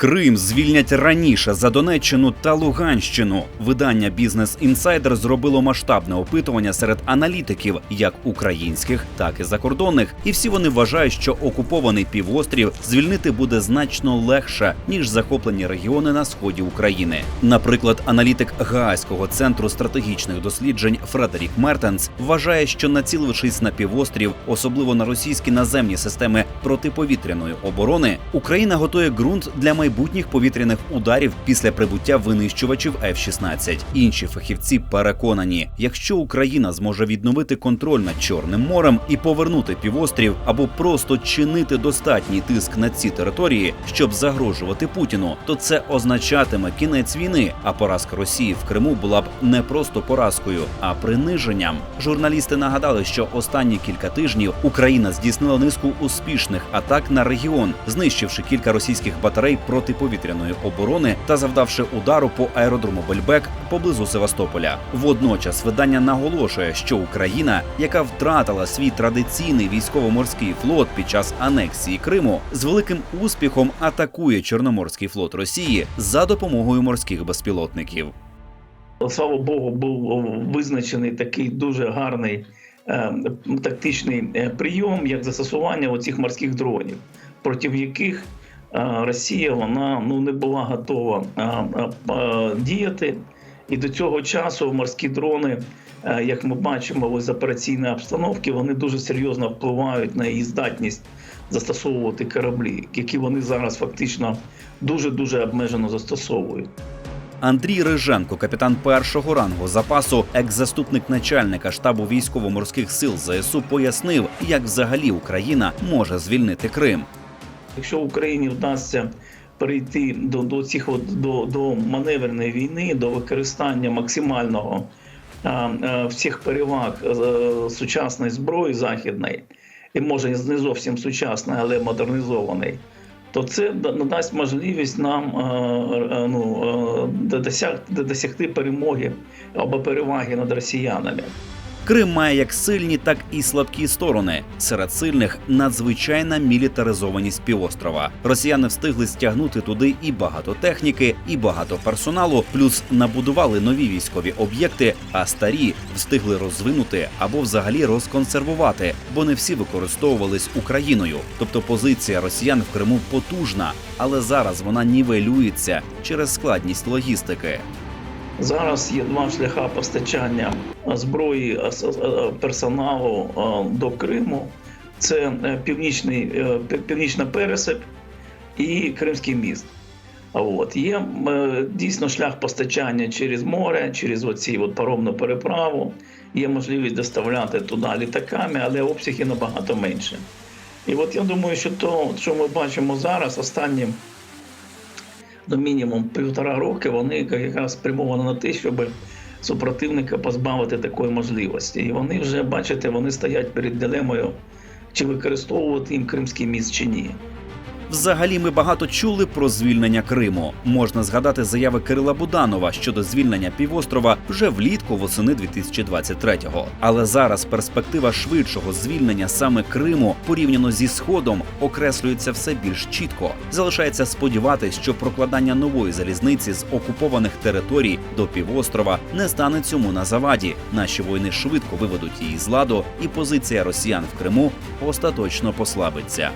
Крим звільнять раніше за Донеччину та Луганщину. Видання Бізнес Інсайдер зробило масштабне опитування серед аналітиків, як українських, так і закордонних. І всі вони вважають, що окупований півострів звільнити буде значно легше ніж захоплені регіони на сході України. Наприклад, аналітик Гаазького центру стратегічних досліджень Фредерік Мертенс вважає, що націлившись на півострів, особливо на російські наземні системи протиповітряної оборони, Україна готує ґрунт для майбутніх повітряних ударів після прибуття винищувачів F-16. Інші фахівці переконані, якщо Україна зможе відновити контроль над Чорним морем і повернути півострів або просто чинити достатній тиск на ці території, щоб загрожувати Путіну, то це означатиме кінець війни. А поразка Росії в Криму була б не просто поразкою, а приниженням. Журналісти нагадали, що останні кілька тижнів Україна здійснила низку успішних атак на регіон, знищивши кілька російських батарей протиповітряної оборони та завдавши удару по аеродрому Бельбек поблизу Севастополя. Водночас видання наголошує, що Україна, яка втратила свій традиційний військово-морський флот під час анексії Криму, з великим успіхом атакує Чорноморський флот Росії за допомогою морських безпілотників. Слава Богу, був визначений такий дуже гарний е, тактичний е, прийом, як застосування оцих морських дронів, проти яких Росія вона ну не була готова діяти. І до цього часу морські дрони, як ми бачимо, з операційної обстановки, вони дуже серйозно впливають на її здатність застосовувати кораблі, які вони зараз фактично дуже дуже обмежено застосовують. Андрій Риженко, капітан першого рангу запасу, екс-заступник начальника штабу військово-морських сил ЗСУ, пояснив, як взагалі Україна може звільнити Крим. Якщо Україні вдасться перейти до, до цих от, до, до маневреної війни, до використання максимального а, а, всіх переваг е, сучасної зброї західної, і може не зовсім сучасної, але модернізованої, то це да- надасть можливість нам е, е, ну, е, досяг, досягти перемоги або переваги над росіянами. Крим має як сильні, так і слабкі сторони. Серед сильних надзвичайна мілітаризованість півострова. Росіяни встигли стягнути туди і багато техніки, і багато персоналу, плюс набудували нові військові об'єкти, а старі встигли розвинути або взагалі розконсервувати, бо не всі використовувались Україною. Тобто позиція росіян в Криму потужна, але зараз вона нівелюється через складність логістики. Зараз є два шляха постачання зброї персоналу до Криму. Це е, північний, е, північна пересип і Кримський міст. От є е, дійсно шлях постачання через море, через оці от паромну переправу. Є можливість доставляти туди літаками, але обсяги набагато менше. І от я думаю, що то, що ми бачимо зараз, останнім до мінімум півтора роки, вони якраз спрямовані на те, щоб супротивника позбавити такої можливості. І вони вже, бачите, вони стоять перед дилемою, чи використовувати їм Кримський міст чи ні. Взагалі, ми багато чули про звільнення Криму. Можна згадати заяви Кирила Буданова щодо звільнення півострова вже влітку восени 2023-го. Але зараз перспектива швидшого звільнення саме Криму порівняно зі сходом окреслюється все більш чітко. Залишається сподіватись, що прокладання нової залізниці з окупованих територій до півострова не стане цьому на заваді. Наші воїни швидко виведуть її з ладу, і позиція росіян в Криму остаточно послабиться.